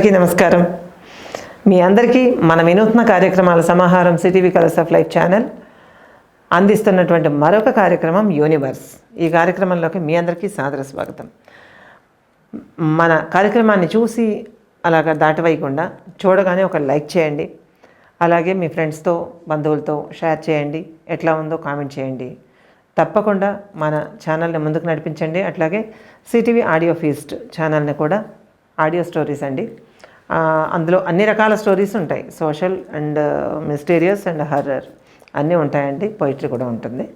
అందరికీ నమస్కారం. మీ అందరికీ మన వినూత్న కార్యక్రమాల సమాహారం CTV colours of life channel అందిస్తున్నటువంటి మరొక కార్యక్రమం యూనివర్స్. ఈ కార్యక్రమంలోకి మీ అందరికీ సాదర స్వాగతం. మన కార్యక్రమాన్ని చూసి అలాగ దాటవేయకుండా చూడగానే ఒక లైక్ చేయండి. అలాగే మీ ఫ్రెండ్స్తో బంధువులతో షేర్ చేయండి. ఎట్లా ఉందో కామెంట్ చేయండి. తప్పకుండా మన ఛానల్ని ముందుకు నడిపించండి. అట్లాగే సిటీవీ ఆడియో ఫీస్ట్ ఛానల్ని కూడా ఆడియో స్టోరీస్ అండి. అందులో అన్ని రకాల స్టోరీస్ ఉంటాయి. Social and mysterious and horror అన్నీ ఉంటాయండి. పోయిటరీ కూడా ఉంటుంది.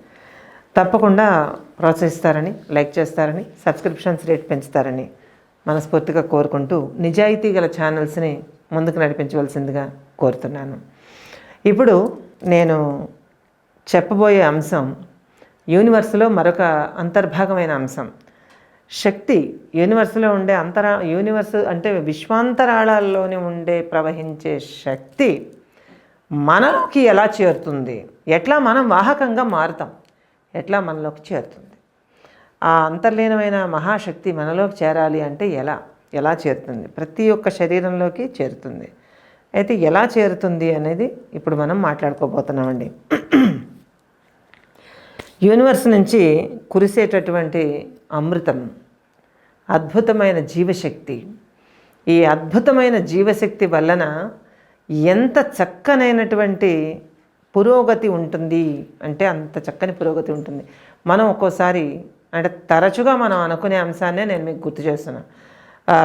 తప్పకుండా ప్రోత్సహిస్తారని లైక్ చేస్తారని సబ్స్క్రిప్షన్స్ రేట్ పెంచుతారని మనస్ఫూర్తిగా కోరుకుంటూ నిజాయితీ గల ఛానల్స్ని ముందుకు నడిపించవలసిందిగా కోరుతున్నాను. ఇప్పుడు నేను చెప్పబోయే అంశం యూనివర్స్లో మరొక అంతర్భాగమైన అంశం. శక్తి యూనివర్స్లో ఉండే అంతరా యూనివర్స్ అంటే విశ్వాంతరాళాల్లోనే ఉండే ప్రవహించే శక్తి మనలోకి ఎలా చేరుతుంది? ఎట్లా మనం వాహకంగా మారుతాం? ఎట్లా మనలోకి చేరుతుంది? ఆ అంతర్లీనమైన మహాశక్తి మనలోకి చేరాలి అంటే ఎలా? ఎలా చేరుతుంది? ప్రతి ఒక్క శరీరంలోకి చేరుతుంది. అయితే ఎలా చేరుతుంది అనేది ఇప్పుడు మనం మాట్లాడుకోబోతున్నామండి. యూనివర్స్ నుంచి కురిసేటటువంటి అమృతం అద్భుతమైన జీవశక్తి. ఈ అద్భుతమైన జీవశక్తి వలన ఎంత చక్కనైనటువంటి పురోగతి ఉంటుంది అంటే అంత చక్కని పురోగతి ఉంటుంది. మనం ఒక్కోసారి అంటే తరచుగా మనం అనుకునే అంశాన్నే నేను మీకు గుర్తు చేస్తున్నాను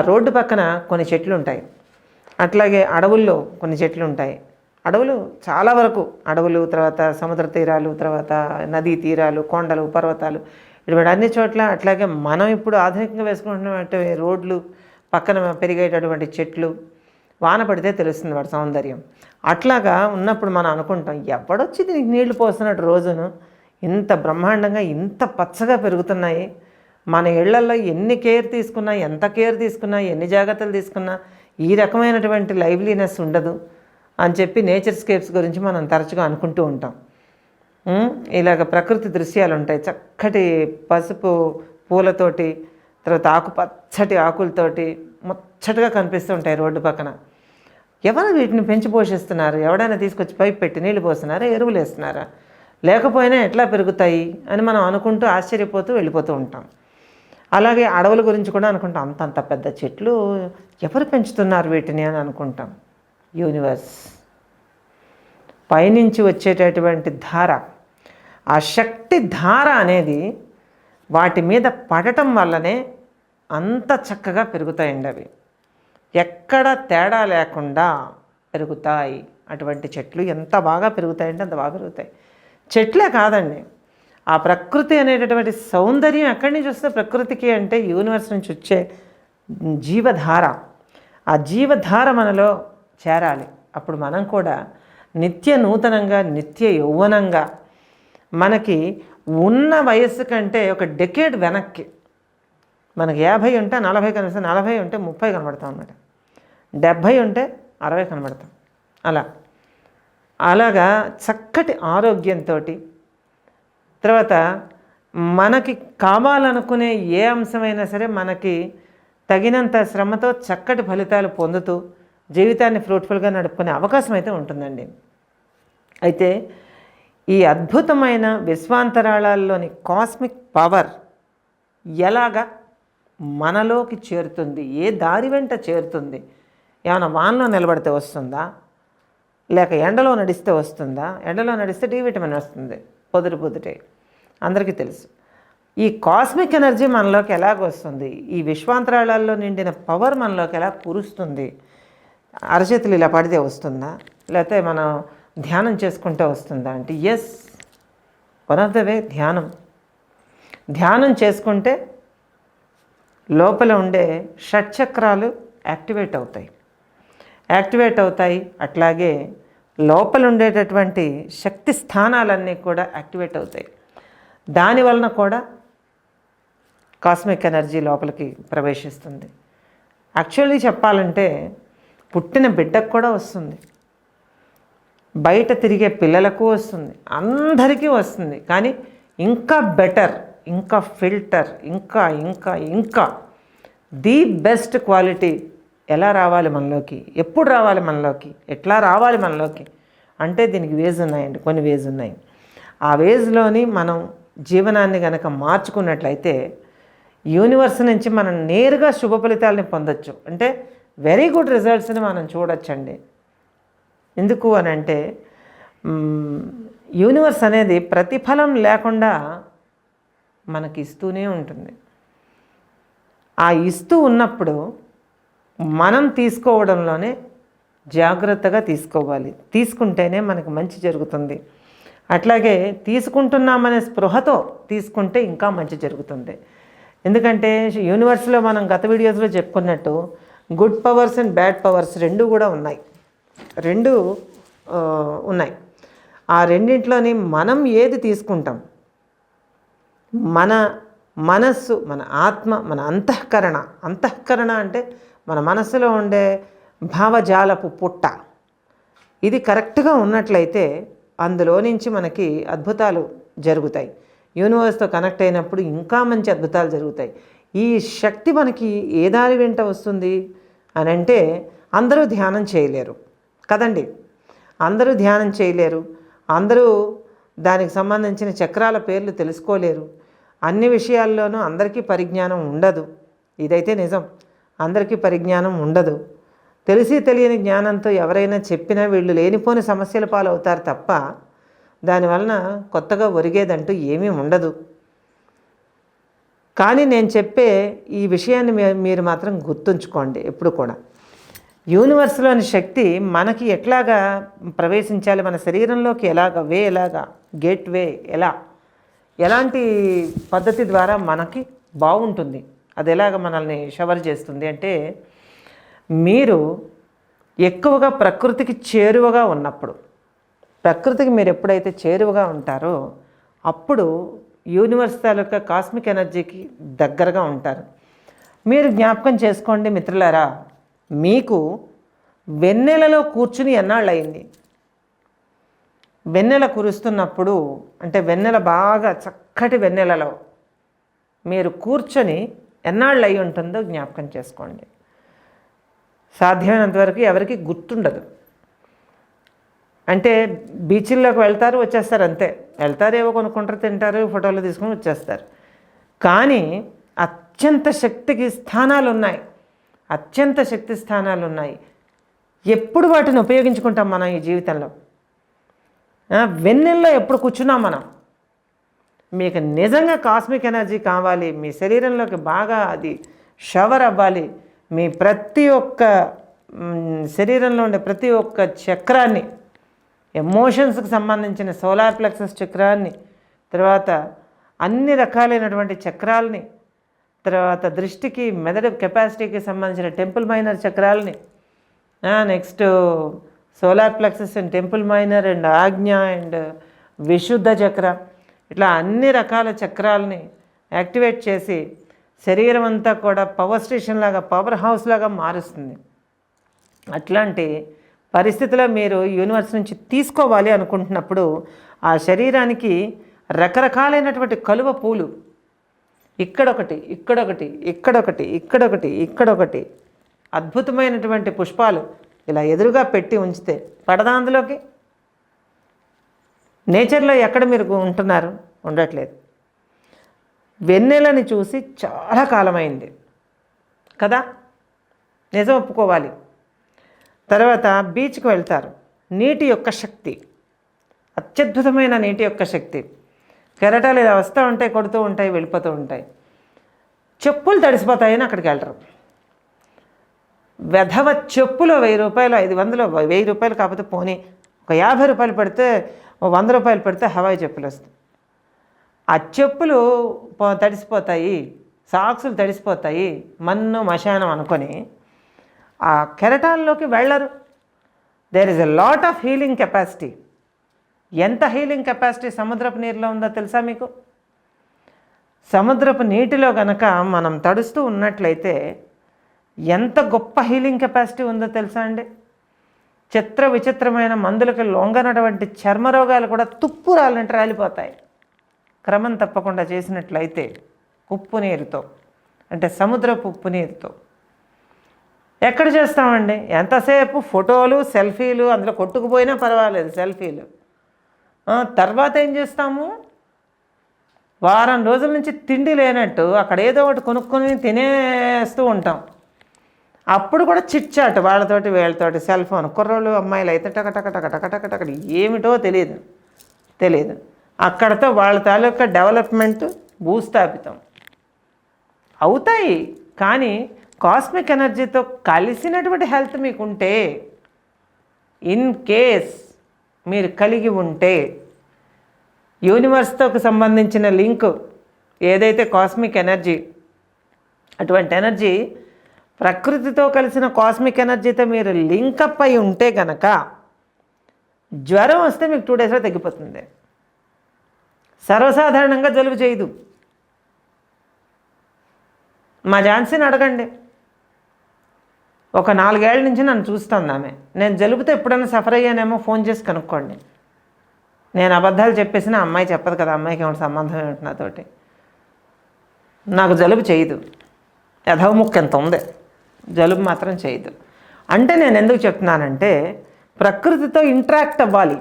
రోడ్డు పక్కన కొన్ని చెట్లు ఉంటాయి అట్లాగే అడవుల్లో కొన్ని చెట్లు ఉంటాయి అడవులు చాలా వరకు అడవులు తర్వాత సముద్ర తీరాలు తర్వాత నదీ తీరాలు కొండలు పర్వతాలు ఇటువంటి అన్ని చోట్ల అట్లాగే మనం ఇప్పుడు ఆధునికంగా వేసుకుంటున్నటువంటి రోడ్లు పక్కన పెరిగేటటువంటి చెట్లు వాన పడితే తెలుస్తుంది వాటి సౌందర్యం. అట్లాగా ఉన్నప్పుడు మనం అనుకుంటాం ఎవడొచ్చి దీనికి నీళ్ళు పోస్తున్నట్టు రోజును? ఇంత బ్రహ్మాండంగా ఇంత పచ్చగా పెరుగుతున్నాయి. మన ఇళ్ళలో ఎన్ని కేర్ తీసుకున్నా ఎంత కేర్ తీసుకున్నా ఎన్ని జాగ్రత్తలు తీసుకున్నా ఈ రకమైనటువంటి లైవ్లీనెస్ ఉండదు. అని చెప్పి నేచర్ స్కేప్స్ గురించి మనం తరచుగా అనుకుంటూ ఉంటాం. ఇలాగ ప్రకృతి దృశ్యాలు ఉంటాయి. చక్కటి పసుపు పూలతోటి తర్వాత ఆకుపచ్చటి ఆకులతోటి ముచ్చటగా కనిపిస్తూ ఉంటాయి రోడ్డు పక్కన. ఎవరు వీటిని పెంచి పోషిస్తున్నారు? ఎవడైనా తీసుకొచ్చి పైపు పెట్టి నీళ్ళు పోస్తున్నారా ఎరువులు వేస్తున్నారా? లేకపోయినా ఎట్లా పెరుగుతాయి అని మనం అనుకుంటూ ఆశ్చర్యపోతూ వెళ్ళిపోతూ ఉంటాం. అలాగే అడవుల గురించి కూడా అనుకుంటాం. అంత అంత పెద్ద చెట్లు ఎవరు పెంచుతున్నారు వీటిని అని అనుకుంటాం. యూనివర్స్. పైనుంచి వచ్చేటటువంటి ధార ఆ శక్తి ధార అనేది వాటి మీద పడటం వల్లనే అంత చక్కగా పెరుగుతాయండి అవి. ఎక్కడ తేడా లేకుండా పెరుగుతాయి. అటువంటి చెట్లు ఎంత బాగా పెరుగుతాయంటే అంత బాగా పెరుగుతాయి. చెట్లే కాదండి. ఆ ప్రకృతి అనేటటువంటి సౌందర్యం ఎక్కడి నుంచి వస్తే ప్రకృతికి అంటే యూనివర్స్ నుంచి వచ్చే జీవధార. ఆ జీవధార మనలో చేరాలి. అప్పుడు మనం కూడా నిత్య నూతనంగా నిత్య యౌవనంగా మనకి ఉన్న వయస్సు కంటే ఒక డెకేడ్ వెనక్కి మనకి యాభై ఉంటే నలభై కనిపిస్తుంది నలభై ఉంటే ముప్పై కనబడతాం అన్నమాట. డెబ్భై ఉంటే అరవై కనబడతాం. అలా. అలాగా చక్కటి ఆరోగ్యంతో తర్వాత మనకి కావాలనుకునే ఏ అంశమైనా సరే మనకి తగినంత శ్రమతో చక్కటి ఫలితాలు పొందుతూ జీవితాన్ని ఫ్రూట్ఫుల్గా నడుపుకునే అవకాశం అయితే ఉంటుందండి. అయితే ఈ అద్భుతమైన విశ్వాంతరాళాల్లోని కాస్మిక్ పవర్ ఎలాగా మనలోకి చేరుతుంది? ఏ దారి వెంట చేరుతుంది? ఏమైనా వానలో నిలబడితే వస్తుందా? లేక ఎండలో నడిస్తే వస్తుందా? ఎండలో నడిస్తే డి విటమిన్ వస్తుంది పొదురు పొదుటే. అందరికీ తెలుసు. ఈ కాస్మిక్ ఎనర్జీ మనలోకి ఎలాగ వస్తుంది ఈ విశ్వాంతరాళాల్లో నిండిన పవర్ మనలోకి ఎలా కురుస్తుంది? అరచేతులు ఇలా పడితే వస్తుందా? లేకపోతే మనం ధ్యానం చేసుకుంటే వస్తుందా అంటే yes one of the way ధ్యానం. ధ్యానం చేసుకుంటే లోపల ఉండే షట్చక్రాలు యాక్టివేట్ అవుతాయి. యాక్టివేట్ అవుతాయి అట్లాగే లోపల ఉండేటటువంటి శక్తి స్థానాలన్నీ కూడా యాక్టివేట్ అవుతాయి. దాని వలన కూడా కాస్మిక్ ఎనర్జీ లోపలికి ప్రవేశిస్తుంది. యాక్చువల్లీ చెప్పాలంటే పుట్టిన బిడ్డకు కూడా వస్తుంది. బయట తిరిగే పిల్లలకు వస్తుంది. అందరికీ వస్తుంది. కానీ ఇంకా బెటర్ ఇంకా ఫిల్టర్ ఇంకా ఇంకా ఇంకా. ది బెస్ట్ క్వాలిటీ ఎలా రావాలి మనలోకి? ఎప్పుడు రావాలి మనలోకి? ఎట్లా రావాలి మనలోకి? అంటే దీనికి వేజ్ ఉన్నాయండి కొన్ని వేజ్ ఉన్నాయి. ఆ వేజ్లోని మనం జీవనాన్ని కనుక మార్చుకున్నట్లయితే యూనివర్స్ నుంచి మనం నేరుగా శుభ ఫలితాలని పొందొచ్చు. అంటే వెరీ గుడ్ రిజల్ట్స్ని మనం చూడొచ్చండి. ఎందుకు అని అంటే యూనివర్స్ అనేది ప్రతిఫలం లేకుండా మనకి ఇస్తూనే ఉంటుంది. ఆ ఇస్తూ ఉన్నప్పుడు మనం తీసుకోవడంలోనే జాగ్రత్తగా తీసుకోవాలి. తీసుకుంటేనే మనకు మంచి జరుగుతుంది. అట్లాగే తీసుకుంటున్నామనే స్పృహతో తీసుకుంటే ఇంకా మంచి జరుగుతుంది. ఎందుకంటే యూనివర్స్లో మనం గత వీడియోస్లో చెప్పుకున్నట్టు good powers and bad powers రెండు కూడా ఉన్నాయి. రెండు ఉన్నాయి. ఆ రెండింటిలోని మనం ఏది తీసుకుంటాం? మన మనస్సు మన ఆత్మ మన అంతఃకరణ. అంతఃకరణ అంటే మన మనస్సులో ఉండే భావజాలపు పుట్ట. ఇది కరెక్ట్గా ఉన్నట్లయితే అందులో నుంచి మనకి అద్భుతాలు జరుగుతాయి. యూనివర్స్తో కనెక్ట్ అయినప్పుడు ఇంకా మంచి అద్భుతాలు జరుగుతాయి. ఈ శక్తి మనకి ఏ దారి వెంట వస్తుంది? అని అంటే అందరూ ధ్యానం చేయలేరు. కదండి? అందరూ ధ్యానం చేయలేరు. అందరూ దానికి సంబంధించిన చక్రాల పేర్లు తెలుసుకోలేరు. అన్ని విషయాల్లోనూ అందరికీ పరిజ్ఞానం ఉండదు. ఇదైతే నిజం. అందరికీ పరిజ్ఞానం ఉండదు. తెలిసి తెలియని జ్ఞానంతో ఎవరైనా చెప్పినా వీళ్ళు లేనిపోని సమస్యల పాలవుతారు తప్ప దానివలన కొత్తగా ఒరిగేదంటూ ఏమీ ఉండదు. కానీ నేను చెప్పే ఈ విషయాన్ని మీరు మాత్రం గుర్తుంచుకోండి ఎప్పుడు కూడా. యూనివర్స్లోని శక్తి మనకి ఎట్లాగా ప్రవేశించాలి మన శరీరంలోకి ఎలాగ వే ఎలాగా గేట్ వే ఎలా ఎలాంటి పద్ధతి ద్వారా మనకి బాగుంటుంది అది ఎలాగ మనల్ని షవర్ చేస్తుంది అంటే మీరు ఎక్కువగా ప్రకృతికి చేరువగా ఉన్నప్పుడు ప్రకృతికి మీరు ఎప్పుడైతే చేరువగా ఉంటారో అప్పుడు యూనివర్స్ తాలూకా కాస్మిక్ ఎనర్జీకి దగ్గరగా ఉంటారు. మీరు జ్ఞాపకం చేసుకోండి మిత్రులారా మీకు వెన్నెలలో కూర్చుని ఎన్నాళ్ళు అయింది వెన్నెల కురుస్తున్నప్పుడు అంటే వెన్నెల బాగా చక్కటి వెన్నెలలో మీరు కూర్చొని ఎన్నాళ్ళు అయి ఉంటుందో జ్ఞాపకం చేసుకోండి. సాధ్యమైనంత వరకు ఎవరికి గుర్తుండదు. అంటే బీచ్ల్లోకి వెళ్తారు వచ్చేస్తారు అంతే. వెళ్తారేవో కొనుక్కుంటారు తింటారు ఫోటోలు తీసుకొని వచ్చేస్తారు. కానీ అత్యంత శక్తికి స్థానాలు ఉన్నాయి అత్యంత శక్తి స్థానాలు ఉన్నాయి ఎప్పుడు వాటిని ఉపయోగించుకుంటాం మనం ఈ జీవితంలో? వెన్నెల్లో ఎప్పుడు కూర్చున్నాం మనం? మీకు నిజంగా కాస్మిక్ ఎనర్జీ కావాలి మీ శరీరంలోకి బాగా అది షవర్ అవ్వాలి మీ ప్రతి ఒక్క శరీరంలో ఉండే ప్రతి ఒక్క చక్రాన్ని ఎమోషన్స్కి సంబంధించిన సోలార్ ప్లెక్సస్ చక్రాన్ని తర్వాత అన్ని రకాలైనటువంటి చక్రాలని తర్వాత దృష్టికి మెదడు కెపాసిటీకి సంబంధించిన temple minor చక్రాలని next solar plexus and temple minor and ఆజ్ఞ అండ్ విశుద్ధ చక్ర ఇట్లా అన్ని రకాల చక్రాలని యాక్టివేట్ చేసి శరీరం అంతా కూడా పవర్ స్టేషన్ లాగా పవర్ హౌస్ లాగా మారుస్తుంది. అట్లాంటి పరిస్థితిలో మీరు యూనివర్స్ నుంచి తీసుకోవాలి అనుకుంటున్నప్పుడు ఆ శరీరానికి రకరకాలైనటువంటి కలువ పూలు. ఇక్కడొకటి ఇక్కడొకటి ఇక్కడొకటి ఇక్కడొకటి ఇక్కడొకటి అద్భుతమైనటువంటి పుష్పాలు ఇలా ఎదురుగా పెట్టి ఉంచితే పడదా అందులోకి నేచర్లో ఎక్కడ మీరు ఉంటున్నారు? ఉండట్లేదు. వెన్నెలని చూసి చాలా కాలమైంది. కదా? నిజం ఒప్పుకోవాలి. తర్వాత బీచ్కి వెళ్తారు. నీటి యొక్క శక్తి. అత్యద్భుతమైన నీటి యొక్క శక్తి. కెరటాలు ఇలా వస్తూ ఉంటాయి కొడుతూ ఉంటాయి వెళ్ళిపోతూ ఉంటాయి. చెప్పులు తడిసిపోతాయని అక్కడికి వెళ్ళరు. వెధవ చెప్పులు వెయ్యి రూపాయలు ఐదు వందలు వెయ్యి రూపాయలు కాకపోతే పోనీ ఒక యాభై రూపాయలు పెడితే వంద రూపాయలు పెడితే హవాయి చెప్పులు వస్తాయి. ఆ చెప్పులు తడిసిపోతాయి సాక్సులు తడిసిపోతాయి మన్ను మశానం అనుకొని ఆ కెరటాల్లోకి వెళ్ళరు. There is a lot of healing capacity ఎంత హీలింగ్ కెపాసిటీ సముద్రపు నీరులో ఉందో తెలుసా మీకు? సముద్రపు నీటిలో గనక మనం తడుస్తూ ఉన్నట్లయితే ఎంత గొప్ప హీలింగ్ కెపాసిటీ ఉందో తెలుసా అండి? చిత్ర విచిత్రమైన మందులకి లొంగనటువంటి చర్మ రోగాలు కూడా తుప్పు రాలిపోతాయి. క్రమం తప్పకుండా చేసినట్లయితే ఉప్పు నీరుతో అంటే సముద్రపు ఉప్పు నీరుతో ఎక్కడ చేస్తామండి? ఎంతసేపు? ఫోటోలు సెల్ఫీలు అందులో కొట్టుకుపోయినా పర్వాలేదు సెల్ఫీలు. తర్వాత ఏం చేస్తాము? వారం రోజుల నుంచి తిండి లేనట్టు అక్కడ ఏదో ఒకటి కొనుక్కొని తినేస్తూ ఉంటాం. అప్పుడు కూడా చిట్చాట్ వాళ్ళతోటి వీళ్ళతోటి సెల్ ఫోన్. కుర్రోళ్ళు అమ్మాయిలు అయితే టక టక టక టక టక టక ఏమిటో తెలియదు. తెలియదు. అక్కడతో వాళ్ళ తాలూకా డెవలప్మెంట్ భూస్థాపితం. అవుతాయి కానీ కాస్మిక్ ఎనర్జీతో కలిసినటువంటి హెల్త్ మీకుంటే ఇన్ కేస్ మీరు కలిగి ఉంటే యూనివర్స్తో సంబంధించిన లింక్ ఏదైతే కాస్మిక్ ఎనర్జీ అటువంటి ఎనర్జీ ప్రకృతితో కలిసిన కాస్మిక్ ఎనర్జీతో మీరు లింకప్ అయి ఉంటే గనక జ్వరం వస్తే మీకు టూ డేస్లో తగ్గిపోతుంది. సర్వసాధారణంగా జలుబు చేయదు. మా ఝాన్సీని అడగండి. ఒక నాలుగేళ్ళ నుంచి నన్ను చూస్తుంది ఆమె. నేను జలుబుతో ఎప్పుడైనా సఫర్ అయ్యానేమో ఫోన్ చేసి కనుక్కోండి. నేను అబద్ధాలు చెప్పేసిన అమ్మాయి చెప్పదు కదా అమ్మాయికి ఏమైనా సంబంధం ఏమిటి నాతోటి? నాకు జలుబు చేయదు. యథవముక్కు ఎంత ఉంది? జలుబు మాత్రం చేయదు. అంటే నేను ఎందుకు చెప్తున్నానంటే ప్రకృతితో ఇంటరాక్ట్ అవ్వాలి.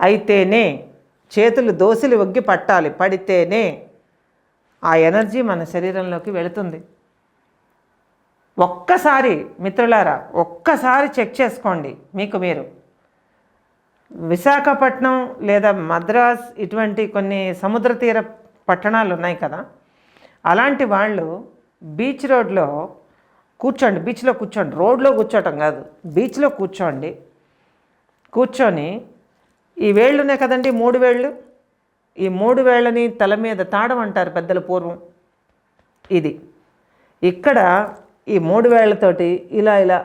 అయితేనే చేతులు దోశలు ఒగ్గి పట్టాలి. పడితేనే ఆ ఎనర్జీ మన శరీరంలోకి వెళుతుంది. ఒక్కసారి మిత్రులారా ఒక్కసారి చెక్ చేసుకోండి మీకు మీరు. విశాఖపట్నం లేదా మద్రాస్ ఇటువంటి కొన్ని సముద్ర తీర పట్టణాలు ఉన్నాయి కదా అలాంటి వాళ్ళు బీచ్ రోడ్లో కూర్చోండి బీచ్లో కూర్చోండి రోడ్లో కూర్చోవటం కాదు బీచ్లో కూర్చోండి. కూర్చొని ఈ వేళ్ళు ఉన్నాయి కదండి మూడు వేళ్ళు. ఈ మూడు వేళ్ళని తల మీద తాడం అంటారు పెద్దల పూర్వం. ఇది. ఇక్కడ ఈ మూడు వేళ్ళతోటి ఇలా ఇలా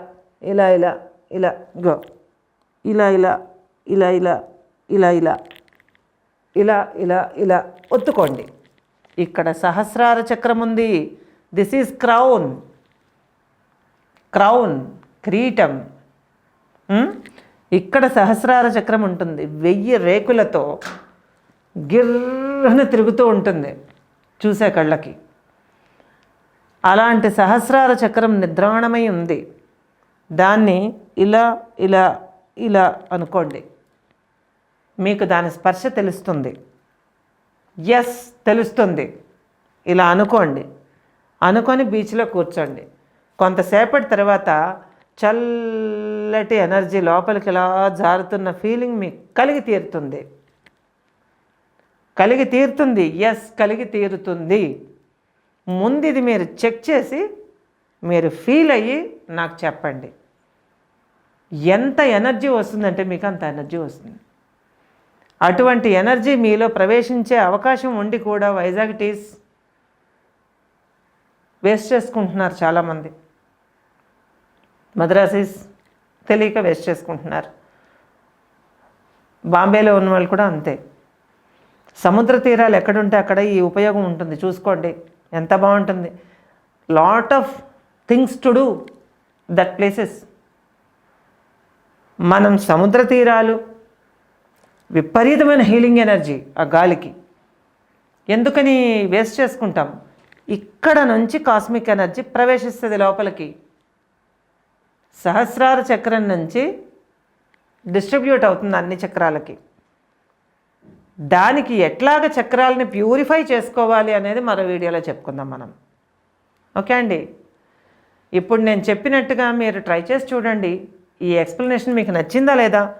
ఇలా ఇలా ఇలా గో ఇలా ఇలా ఇలా ఇలా ఇలా ఇలా ఇలా ఇలా ఇలా ఒత్తుకోండి ఇక్కడ సహస్రార చక్రం ఉంది దిస్ ఈజ్ క్రౌన్ క్రౌన్ క్రీటం ఇక్కడ సహస్రార చక్రం ఉంటుంది వెయ్యి రేకులతో గిర్రన తిరుగుతూ ఉంటుంది చూసే కళ్ళకి అలాంటి సహస్రార చక్రం నిద్రాణమై ఉంది. దాన్ని ఇలా ఇలా ఇలా అనుకోండి. మీకు దాని స్పర్శ తెలుస్తుంది. ఎస్ తెలుస్తుంది. ఇలా అనుకోండి. అనుకొని బీచ్లో కూర్చోండి. కొంతసేపటి తర్వాత చల్లటి ఎనర్జీ లోపలికి ఇలా జారుతున్న ఫీలింగ్ మీకు కలిగి తీరుతుంది. కలిగి తీరుతుంది. ఎస్ కలిగి తీరుతుంది. ముందు ఇది మీరు చెక్ చేసి మీరు ఫీల్ అయ్యి నాకు చెప్పండి. ఎంత ఎనర్జీ వస్తుందంటే మీకు అంత ఎనర్జీ వస్తుంది. అటువంటి ఎనర్జీ మీలో ప్రవేశించే అవకాశం ఉండి కూడా వైజాగ్ టీస్ వేస్ట్ చేసుకుంటున్నారు చాలామంది. మద్రాసీస్ తెలియక వేస్ట్ చేసుకుంటున్నారు. బాంబేలో ఉన్న వాళ్ళు కూడా అంతే. సముద్ర తీరాలు ఎక్కడుంటే అక్కడ ఈ ఉపయోగం ఉంటుంది. చూసుకోండి. ఎంత బాగుంటుంది. Lot of things to do that places మనం సముద్ర తీరాలు విపరీతమైన హీలింగ్ ఎనర్జీ ఆ గాలికి. ఎందుకని వేస్ట్ చేసుకుంటాం? ఇక్కడ నుంచి కాస్మిక్ ఎనర్జీ ప్రవేశిస్తుంది లోపలికి. సహస్రార చక్రం నుంచి డిస్ట్రిబ్యూట్ అవుతుంది అన్ని చక్రాలకి. దానికి ఎట్లాగ చక్రాలని ప్యూరిఫై చేసుకోవాలి అనేది మరో వీడియోలో చెప్పుకుందాం మనం. ఓకే అండి? ఇప్పుడు నేను చెప్పినట్టుగా మీరు ట్రై చేసి చూడండి. ఈ ఎక్స్ప్లెనేషన్ మీకు నచ్చిందా లేదా?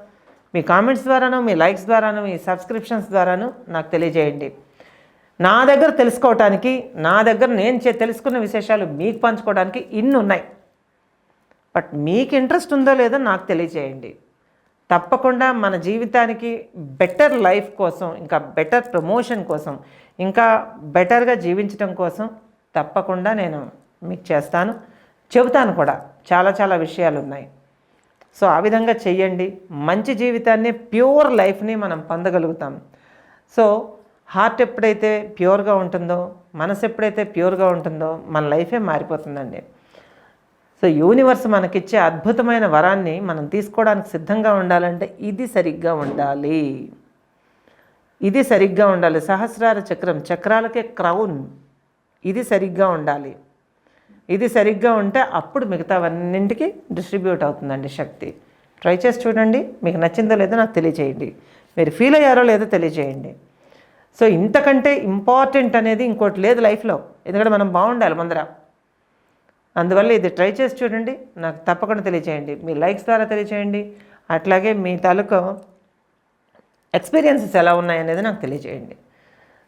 మీ కామెంట్స్ ద్వారాను మీ లైక్స్ ద్వారాను మీ సబ్స్క్రిప్షన్స్ ద్వారాను నాకు తెలియజేయండి. నా దగ్గర తెలుసుకోవటానికి నా దగ్గర నేను చే- తెలుసుకున్న విశేషాలు మీకు పంచుకోవడానికి ఇన్ని ఉన్నాయి బట్ మీకు ఇంట్రెస్ట్ ఉందో లేదో నాకు తెలియజేయండి. తప్పకుండా మన జీవితానికి బెటర్ లైఫ్ కోసం ఇంకా బెటర్ ప్రమోషన్ కోసం ఇంకా బెటర్గా జీవించడం కోసం తప్పకుండా నేను మీకు చేస్తాను. చెబుతాను కూడా చాలా చాలా విషయాలు ఉన్నాయి. సో ఆ విధంగా చెయ్యండి. మంచి జీవితాన్ని ప్యూర్ లైఫ్ని మనం పొందగలుగుతాం. సో హార్ట్ ఎప్పుడైతే ప్యూర్గా ఉంటుందో మనసు ఎప్పుడైతే ప్యూర్గా ఉంటుందో మన లైఫే మారిపోతుందండి. సో యూనివర్స్ మనకిచ్చే అద్భుతమైన వరాన్ని మనం తీసుకోవడానికి సిద్ధంగా ఉండాలంటే ఇది సరిగ్గా ఉండాలి. ఇది సరిగ్గా ఉండాలి. సహస్రార చక్రం చక్రాలకే క్రౌన్. ఇది సరిగ్గా ఉండాలి. ఇది సరిగ్గా ఉంటే అప్పుడు మిగతావన్నింటికి డిస్ట్రిబ్యూట్ అవుతుందండి శక్తి. ట్రై చేసి చూడండి. మీకు నచ్చిందో లేదో నాకు తెలియచేయండి. మీరు ఫీల్ అయ్యారో లేదో తెలియచేయండి. సో ఇంతకంటే ఇంపార్టెంట్ అనేది ఇంకోటి లేదు లైఫ్లో. ఎందుకంటే మనం బాగుండాలి ముందర. అందువల్ల ఇది ట్రై చేసి చూడండి. నాకు తప్పకుండా తెలియచేయండి. మీ లైక్స్ ద్వారా తెలియచేయండి. అట్లాగే మీ తాలూకా ఎక్స్పీరియన్సెస్ ఎలా ఉన్నాయనేది నాకు తెలియజేయండి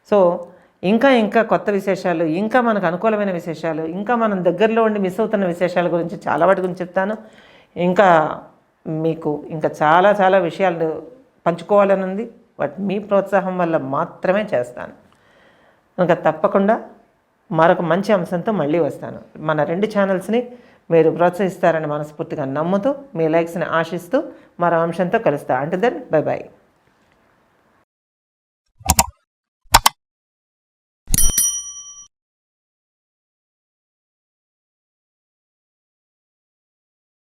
సో ఇంకా ఇంకా కొత్త విశేషాలు ఇంకా మనకు అనుకూలమైన విశేషాలు ఇంకా మనం దగ్గరలో ఉండి మిస్ అవుతున్న విశేషాల గురించి చాలా వాటి గురించి చెప్తాను. ఇంకా మీకు ఇంకా చాలా చాలా విషయాలు పంచుకోవాలని ఉంది బట్ మీ ప్రోత్సాహం వల్ల మాత్రమే చేస్తాను. ఇంకా తప్పకుండా మరొక మంచి అంశంతో మళ్ళీ వస్తాను. మన రెండు ఛానల్స్ని మీరు ప్రోత్సహిస్తారని మనస్ఫూర్తిగా నమ్ముతూ మీ లైక్స్ని ఆశిస్తూ మరో అంశంతో కలుస్తా. అంటే దెన్ బై బాయ్